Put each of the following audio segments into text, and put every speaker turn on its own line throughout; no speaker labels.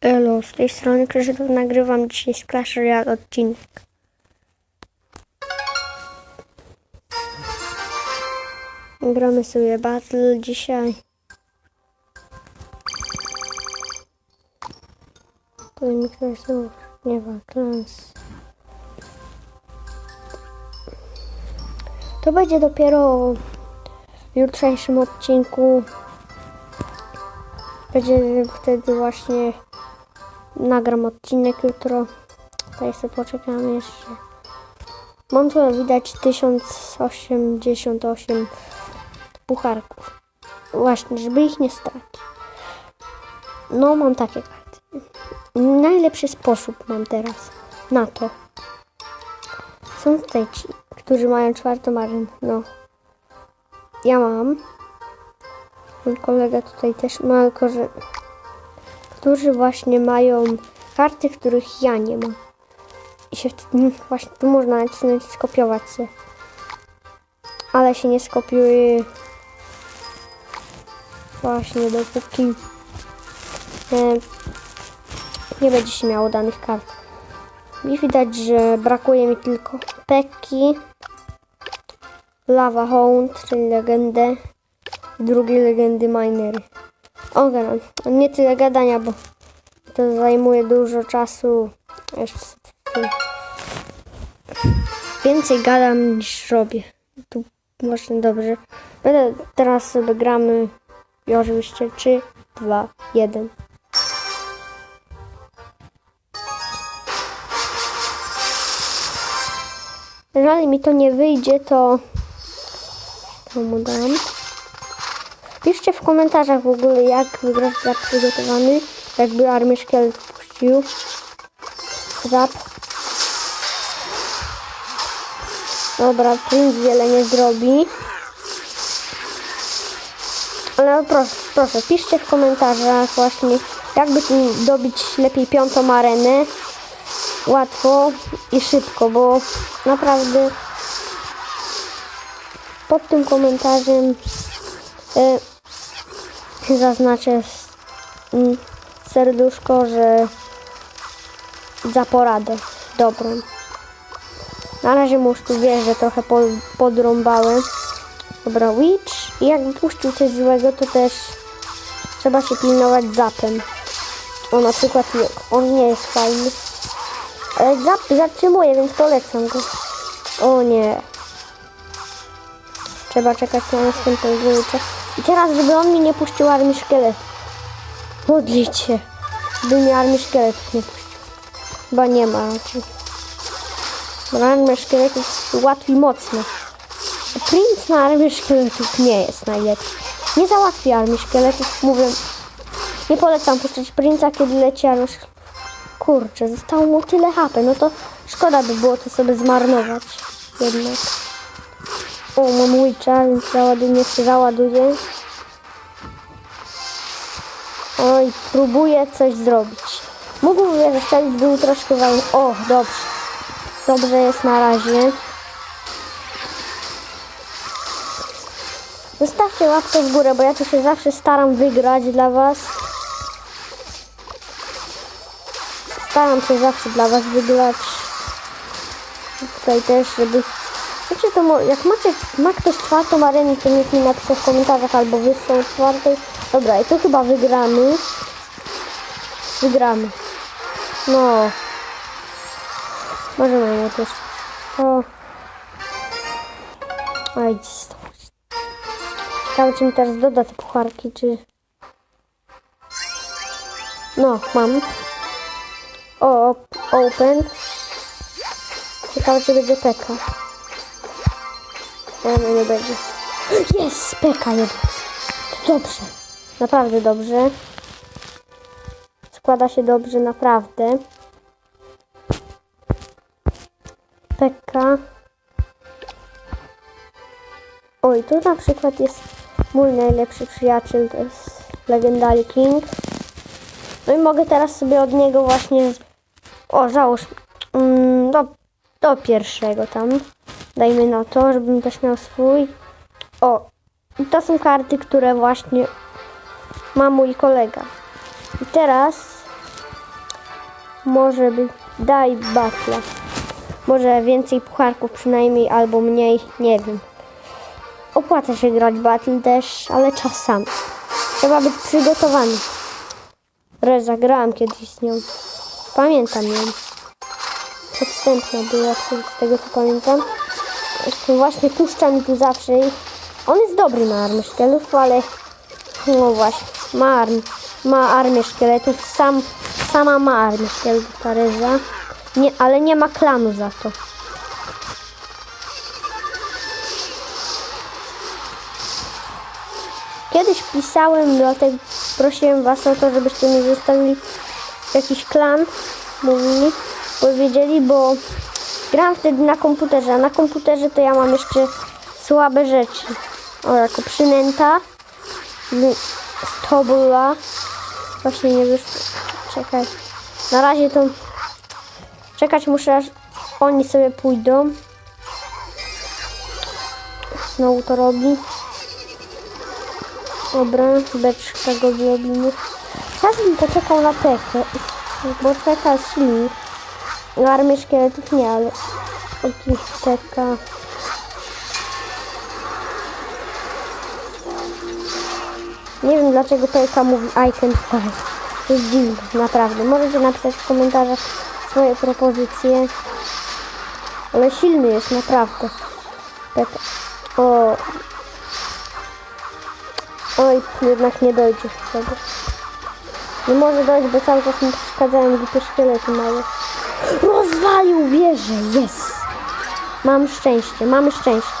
Elo, z tej strony Krzysztof nagrywam dzisiaj z Clash Royale odcinek. Gramy sobie battle dzisiaj. To Microsoft, nie ma klans. To będzie dopiero w jutrzejszym odcinku. Będzie wtedy właśnie nagram odcinek jutro. Tutaj sobie poczekamy jeszcze. Mam tu widać 1088 pucharków. Właśnie, żeby ich nie stracić. No, mam takie karty. Najlepszy sposób mam teraz na to. Są tutaj ci, którzy mają czwartą arenę. No. Ja mam. Mój kolega tutaj też ma, tylko że którzy właśnie mają karty, których ja nie mam. I się wtedy właśnie tu można nacisnąć skopiować się. Ale się nie skopiuje właśnie dopóki e, nie będzie się miało danych kart. I widać, że brakuje mi tylko Pekki, Lava Hound, czyli legendę i drugiej legendy Minery. O, gadam. Nie tyle gadania, bo to zajmuje dużo czasu. Więcej gadam niż robię. Tu właśnie dobrze. Będę teraz sobie gramy i oczywiście 3, 2, 1. Jeżeli mi to nie wyjdzie, to to mu dam. Piszcie w komentarzach w ogóle, jak wygrać zap przygotowany, jakby armię szkielet puścił. Zap. Dobra, Prince wiele nie zrobi. Ale proszę, proszę, piszcie w komentarzach właśnie, jakby tu dobić lepiej piątą arenę. Łatwo i szybko, bo naprawdę pod tym komentarzem y, zaznaczę serduszko, że za poradę dobrą. Na razie mu już tu wieżę trochę po, podrąbałem. Dobra, Witch. I jakby puścił coś złego, to też trzeba się pilnować zapem. O, na przykład on nie jest fajny. Ale zap zatrzymuje, więc polecam go. O nie. Trzeba czekać na następnego Witcha. I teraz, żeby on mi nie puścił armii szkieletów. Modlić się, by mi armii szkieletów nie puścił. Chyba nie ma raczej. Bo armia szkieletów łatwi mocno. Prince na armię szkieletów nie jest najlepszy. Nie załatwi armii szkieletów, mówię. Nie polecam puszczać Prince'a, kiedy leci armia. Kurczę, zostało mu tyle HP, no to szkoda by było to sobie zmarnować jednak. O, mam Witcha, więc załaduję, niech się załaduje. Oj, próbuję coś zrobić. Mógłbym zeszczelić, był troszkę wam... O, dobrze. Dobrze jest na razie. Zostawcie łapkę w górę, bo ja tu się zawsze staram wygrać dla was. Staram się zawsze dla was wygrać. Tutaj też, żeby... Mo- jak macie, ma ktoś czwartą arenę, to niech mi napisze w komentarzach albo wyższą od czwartej. Dobra, i to chyba wygramy. Wygramy. No. Możemy mu też. O. Oj, stąd. Czy mi teraz doda te pucharki, czy... No, mam. O, op- open. Ciekawe, czy będzie peka. No nie będzie. Jest, peka jeden. Dobrze. Naprawdę dobrze. Składa się dobrze, naprawdę. Pekka. Oj, tu na przykład jest mój najlepszy przyjaciel, to jest Legendary King. No i mogę teraz sobie od niego właśnie... O, załóż mm, do, do pierwszego tam. Dajmy na to, żebym też miał swój. O, i to są karty, które właśnie ma mój kolega. I teraz może być, daj batla. Może więcej pucharków przynajmniej, albo mniej, nie wiem. Opłaca się grać battle też, ale czasami. Trzeba być przygotowany. Re, zagrałam kiedyś z nią. Pamiętam ją. Podstępna była z tego co pamiętam. Właśnie puszcza mi tu zawsze. On jest dobry na armię szkieletów, ale no właśnie, ma, arm, ma armię szkieletów. Sam, sama ma armię szkieletów ta. Nie, ale nie ma klanu za to. Kiedyś pisałem, dlatego prosiłem was o to, żebyście mi zostawili jakiś klan, mówili, powiedzieli, bo gram wtedy na komputerze, a na komputerze to ja mam jeszcze słabe rzeczy. O, jako przynęta, l- stobula, właśnie nie wyszło, czekaj, na razie to czekać muszę, aż oni sobie pójdą. Znowu to robi. Dobra, beczka go zrobimy. Teraz bym poczekał na Pekę, bo Peka jest silnik. Na armię szkieletów nie, ale jakiś Peka. Nie wiem dlaczego Peka mówi I can fly. To jest dziwne, naprawdę. Możecie napisać w komentarzach swoje propozycje. Ale silny jest, naprawdę. Peka. O, Oj, jednak nie dojdzie do tego. Nie może dojść, bo cały czas mi przeszkadzają głupie szkielety małe. Rozwalił wieżę, jest! Mam szczęście, mamy szczęście.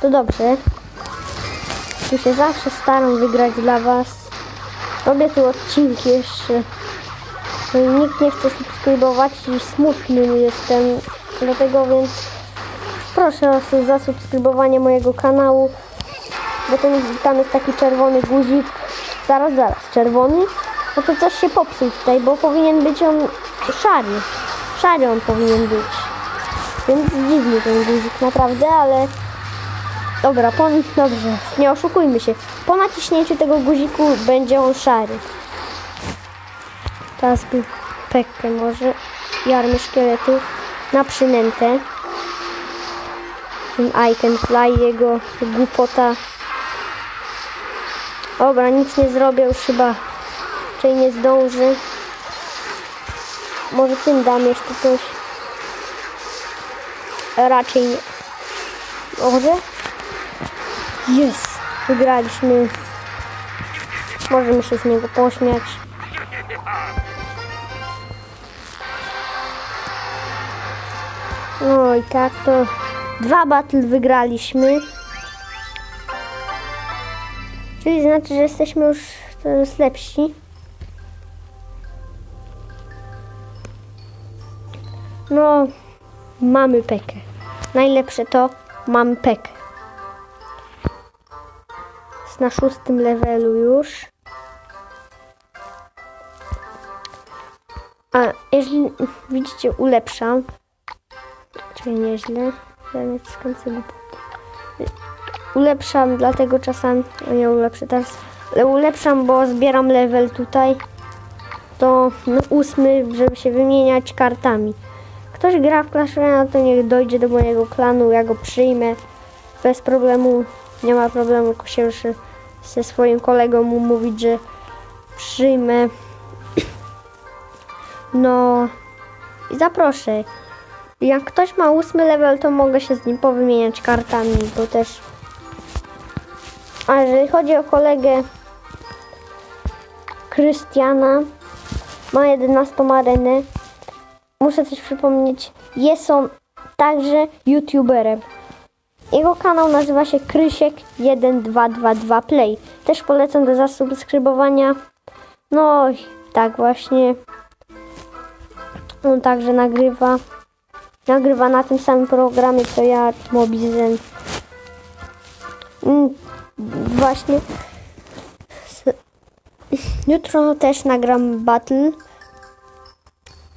To dobrze. Tu się zawsze staram wygrać dla was. Robię tu odcinki jeszcze. No nikt nie chce subskrybować i smutny jestem. Dlatego więc proszę o zasubskrybowanie mojego kanału bo ten, tam jest taki czerwony guzik. Zaraz, zaraz, czerwony? No to coś się popsuł tutaj, bo powinien być on szary. Szary on powinien być. Więc dziwny ten guzik, naprawdę, ale... Dobra, po... dobrze, nie oszukujmy się. Po naciśnięciu tego guziku będzie on szary. Teraz by pekkę może i armię szkieletów na przynętę. Ten Icon Fly, jego głupota Dobra, nic nie zrobię już chyba. Czyli nie zdąży. Może tym dam jeszcze coś. Raczej nie. Może? Jest! Wygraliśmy. Możemy się z niego pośmiać. No i tak to dwa battle wygraliśmy. Czyli znaczy, że jesteśmy już coraz lepsi. No, mamy pekę. Najlepsze to mamy pekę. Jest na szóstym levelu już. A jeżeli widzicie, ulepszam. Czyli nieźle. Ulepszam, dlatego czasami, no nie ulepszę teraz, ale ulepszam, bo zbieram level tutaj, to no, ósmy, żeby się wymieniać kartami. Ktoś gra w Clash Royale, to niech dojdzie do mojego klanu, ja go przyjmę, bez problemu, nie ma problemu, tylko się już ze swoim kolegą mu mówić, że przyjmę. No i zaproszę. Jak ktoś ma ósmy level, to mogę się z nim powymieniać kartami, bo też a jeżeli chodzi o kolegę Krystiana, ma 11 arenę. Muszę coś przypomnieć. Jest on także youtuberem. Jego kanał nazywa się Krysiek1222 Play. Też polecam do zasubskrybowania. No tak właśnie. On także nagrywa. Nagrywa na tym samym programie co ja, Mobizen. Mm, Właśnie. Jutro też nagram battle.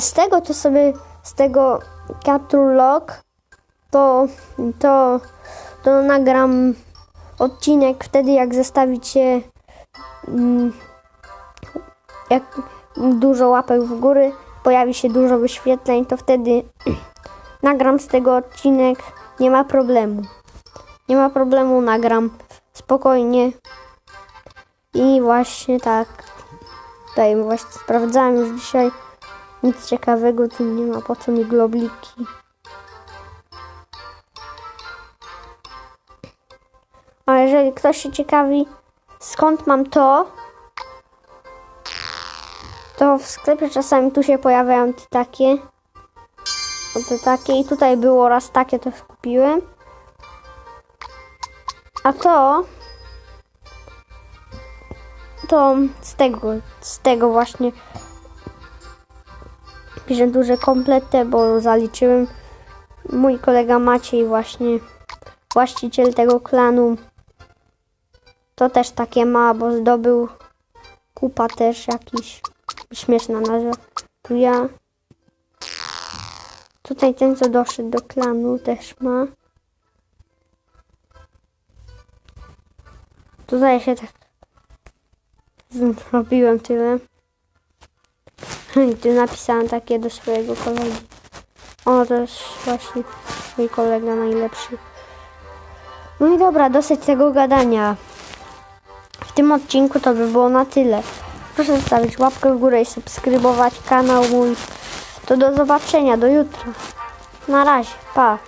Z tego to sobie, z tego Capture Log, to, to, to nagram odcinek wtedy, jak zestawicie, mm, jak dużo łapek w góry, pojawi się dużo wyświetleń, to wtedy nagram z tego odcinek. Nie ma problemu. Nie ma problemu, nagram spokojnie. I właśnie tak. Tutaj właśnie sprawdzałem już dzisiaj. Nic ciekawego tu nie ma. Po co mi globliki? A jeżeli ktoś się ciekawi, skąd mam to, to w sklepie czasami tu się pojawiają te takie. Te takie i tutaj było raz takie, to kupiłem. A to to z tego, z tego właśnie piszę duże kompletę, bo zaliczyłem mój kolega Maciej właśnie właściciel tego klanu to też takie ma, bo zdobył kupa też jakiś śmieszna nazwa. Tu ja tutaj ten co doszedł do klanu też ma. Tutaj się tak zrobiłem tyle. Tu napisałem takie do swojego kolegi. O, to jest właśnie mój kolega najlepszy. No i dobra, dosyć tego gadania. W tym odcinku to by było na tyle. Proszę zostawić łapkę w górę i subskrybować kanał mój. To do zobaczenia, do jutra. Na razie, pa.